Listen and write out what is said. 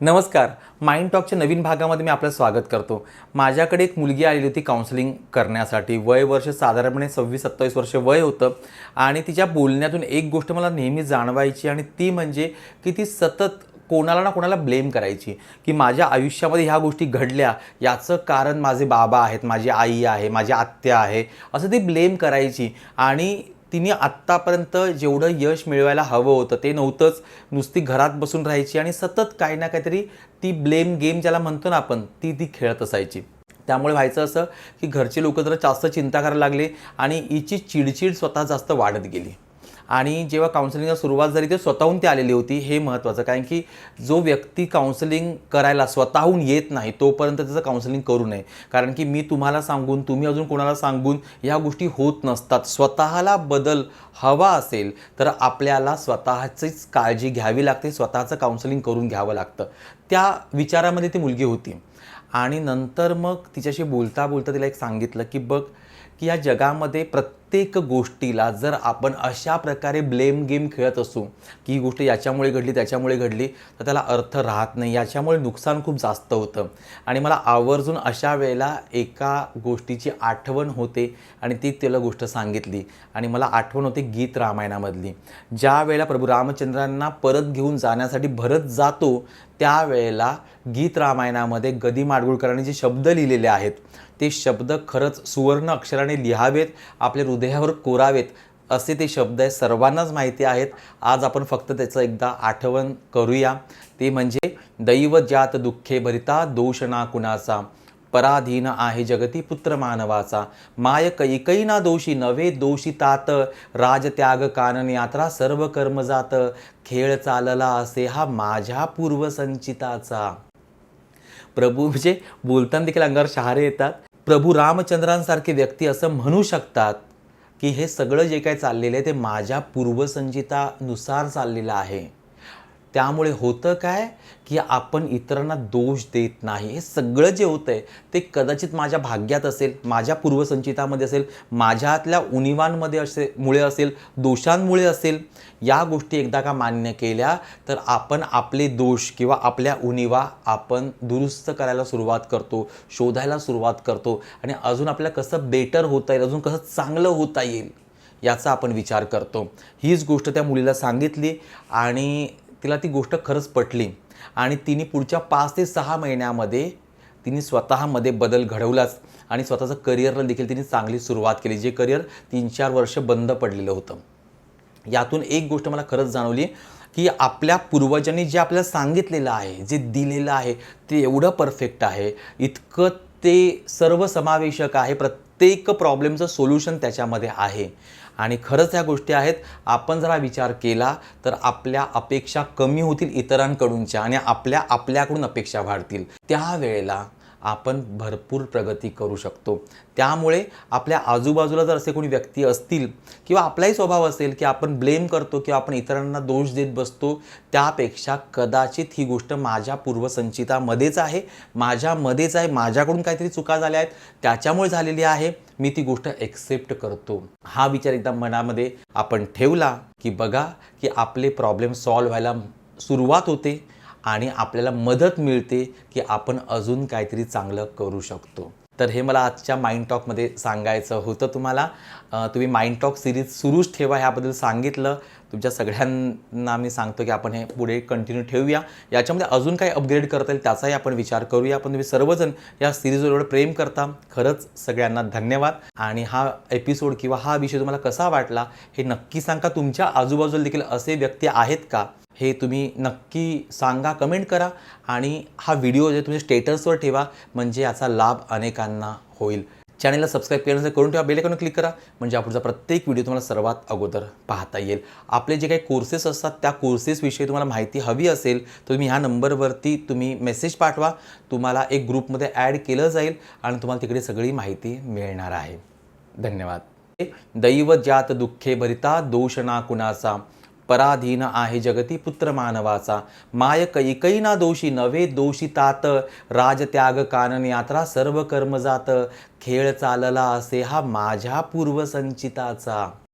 नमस्कार. माइंड टॉकच्या नवीन भागामध्ये मी आपलं स्वागत करतो. माझ्याकडे एक मुलगी आलेली होती काउन्सिलिंग करण्यासाठी. वय वर्ष साधारणपणे सव्वीस सत्तावीस वर्ष वय होतं. आणि तिच्या बोलण्यातून एक गोष्ट मला नेहमी जाणवायची आणि ती म्हणजे की ती सतत कोणाला ना कोणाला ब्लेम करायची. की माझ्या आयुष्यामध्ये ह्या गोष्टी घडल्या. याचं कारण माझे बाबा आहेत माझी आई आहे माझी आत्या आहे. असं ती ब्लेम करायची. आणि तिने आत्तापर्यंत जेवढं यश मिळवायला हवं होतं ते नव्हतंच. नुसती घरात बसून राहायची आणि सतत काही ना काहीतरी ती ब्लेम गेम ज्याला म्हणतो ना आपण ती ती खेळत असायची. त्यामुळे व्हायचं असं की घरचे लोक जरा जास्त चिंता करायला लागले आणि हिची चिडचिड स्वतः जास्त वाढत गेली. आणि जेव्हा काउन्सिलिंगला सुरुवात झाली ते स्वतःहून ती आलेली होती. हे महत्त्वाचं. कारण की जो व्यक्ती काउन्सिलिंग करायला स्वतःहून येत नाही तोपर्यंत त्याचं काउन्सिलिंग करू नये. कारण की मी तुम्हाला सांगून तुम्ही अजून कोणाला सांगून ह्या गोष्टी होत नसतात. स्वतःला बदल हवा असेल तर आपल्याला स्वतःचीच काळजी घ्यावी लागते. स्वतःचं काउन्सिलिंग करून घ्यावं लागतं. त्या विचारामध्ये ती मुलगी होती. आणि नंतर मग तिच्याशी बोलता बोलता तिला एक सांगितलं की बघ की या जगामध्ये प्रत्येक प्रत्येक गोष्टीला जर आपण अशा प्रकारे ब्लेम गेम खेळत असू की ही गोष्ट याच्यामुळे घडली त्याच्यामुळे घडली तर त्याला अर्थ राहत नाही. याच्यामुळे नुकसान खूप जास्त होतं. आणि मला आवर्जून अशा वेळेला एका गोष्टीची आठवण होते आणि ती त्याला गोष्ट सांगितली. आणि मला आठवण होते गीत रामायणामधली. ज्या वेळेला प्रभू रामचंद्रांना परत घेऊन जाण्यासाठी भरत जातो त्यावेळेला गीत रामायणामध्ये गदी माडगुळकरांनी जे शब्द लिहिलेले आहेत ते शब्द खरंच सुवर्ण अक्षराने लिहावेत. आपल्या हृदयावर कोरावेत असे ते शब्द आहेत. सर्वांनाच माहिती आहेत. आज आपण फक्त त्याचं एकदा आठवण करूया. ते म्हणजे दैव जात दुःखे भरिता दोष ना कुणाचा पराधीन आहे जगती पुत्र मानवाचा. माय कैकैना दोषी नव्हे दोषी तात राजत्याग कानन यात्रा सर्व कर्म जात. खेळ चालला असे हा माझ्या पूर्वसंचिताचा. प्रभू म्हणजे बोलताना देखील अंगावर शहारे येतात. प्रभू रामचंद्रांसारखे व्यक्ती असं म्हणू शकतात. की हे सगळं जे काही चाललेलं आहे ते माझ्या पूर्वसंचितानुसार चाललेलं आहे. त्यामुळे होतं काय की आपण इतरांना दोष देत नाही. हे सगळं जे होतं आहे ते कदाचित माझ्या भाग्यात असेल माझ्या पूर्वसंचितामध्ये असेल माझ्यातल्या उणिवांमध्ये असे मुळे असेल दोषांमुळे असेल या गोष्टी एकदा का मान्य केल्या तर आपण आपले दोष किंवा आपल्या उणिवा आपण दुरुस्त करायला सुरुवात करतो शोधायला सुरुवात करतो आणि अजून आपल्याला कसं बेटर होता येईल अजून कसं चांगलं होता येईल याचा आपण विचार करतो. हीच गोष्ट त्या मुलीला सांगितली आणि तिला ती गोष्ट खरंच पटली. आणि तिने पुढच्या पाच ते सहा महिन्यामध्ये तिने स्वतःमध्ये बदल घडवलाच. आणि स्वतःचं करिअरला देखील तिने चांगली सुरुवात केली जे करिअर तीन चार वर्ष बंद पडलेलं होतं. यातून एक गोष्ट मला खरंच जाणवली की आपल्या पूर्वजांनी जे आपल्याला सांगितलेलं आहे जे दिलेलं आहे ते एवढं परफेक्ट आहे. इतकं ते सर्वसमावेशक आहे प्रत्येक प्रॉब्लेमचं सोल्युशन त्याच्यामध्ये आहे. आणि खरंच ह्या गोष्टी आहेत. आपण जरा विचार केला तर आपल्या अपेक्षा कमी होतील इतरांकडूनच्या आणि आपल्या आपल्याकडून अपेक्षा वाढतील. त्यावेळेला आपण भरपूर प्रगती करू शकतो. त्यामुळे आपल्या आजूबाजूला जर असे कोणी व्यक्ती असतील किंवा आपलाही स्वभाव असेल की आपण ब्लेम करतो किंवा आपण इतरांना दोष देत बसतो त्यापेक्षा कदाचित ही गोष्ट माझ्या पूर्वसंचितामध्येच आहे. माझ्यामध्येच आहे. माझ्याकडून काहीतरी चुका झाल्या आहेत. त्याच्यामुळे झालेली आहे. मी ती गोष्ट एक्सेप्ट करतो. हा विचार एकदा मनामध्ये आपण ठेवला की बघा की आपले प्रॉब्लेम सॉल्व्ह व्हायला सुरुवात होते. आणि आपल्याला मदत मिळते की आपण अजून काहीतरी चांगलं करू शकतो. तर हे मला आजच्या माइंड टॉकमध्ये सांगायचं होतं तुम्हाला. तुम्ही माइंड टॉक सिरीज सुरूच ठेवा ह्याबद्दल सांगितलं. तुमच्या सगळ्यांना मी सांगतो की आपण हे पुढे कंटिन्यू ठेवूया. याच्यामध्ये अजून काही अपग्रेड करता येईल त्याचाही आपण विचार करूया. पण तुम्ही सर्वजण या सिरीजवर एवढं प्रेम करता. खरंच सगळ्यांना धन्यवाद. आणि हा एपिसोड किंवा हा विषय तुम्हाला कसा वाटला हे नक्की सांगा. तुमच्या आजूबाजूला देखील असे व्यक्ती आहेत का? हे तुम्ही नक्की सांगा कमेंट करा. आणि हा व्हिडिओ जे तुम्ही स्टेटसवर ठेवा म्हणजे याचा लाभ अनेकांना होईल. चॅनलला सबस्क्राईब केल्यानंतर करून ठेवा. बेलेकॉन क्लिक करा. म्हणजे पुढचा प्रत्येक व्हिडिओ तुम्हाला सर्वात अगोदर पाहता येईल. आपले जे काही कोर्सेस असतात त्या कोर्सेसविषयी तुम्हाला माहिती हवी असेल तर तुम्ही ह्या नंबरवरती तुम्ही मेसेज पाठवा. तुम्हाला एक ग्रुपमध्ये ॲड केलं जाईल आणि तुम्हाला तिकडे सगळी माहिती मिळणार आहे. धन्यवाद. दैव ज्यात दुःखे भरिता दोष ना कुणाचा? पराधीन आहे जगती पुत्र मानवाचा. माय कैकई दोषी नव्हे दोषितात राजत्याग कानन यात्रा सर्व कर्म जात. खेळ चालला असे हा माझ्या पूर्वसंचिताचा.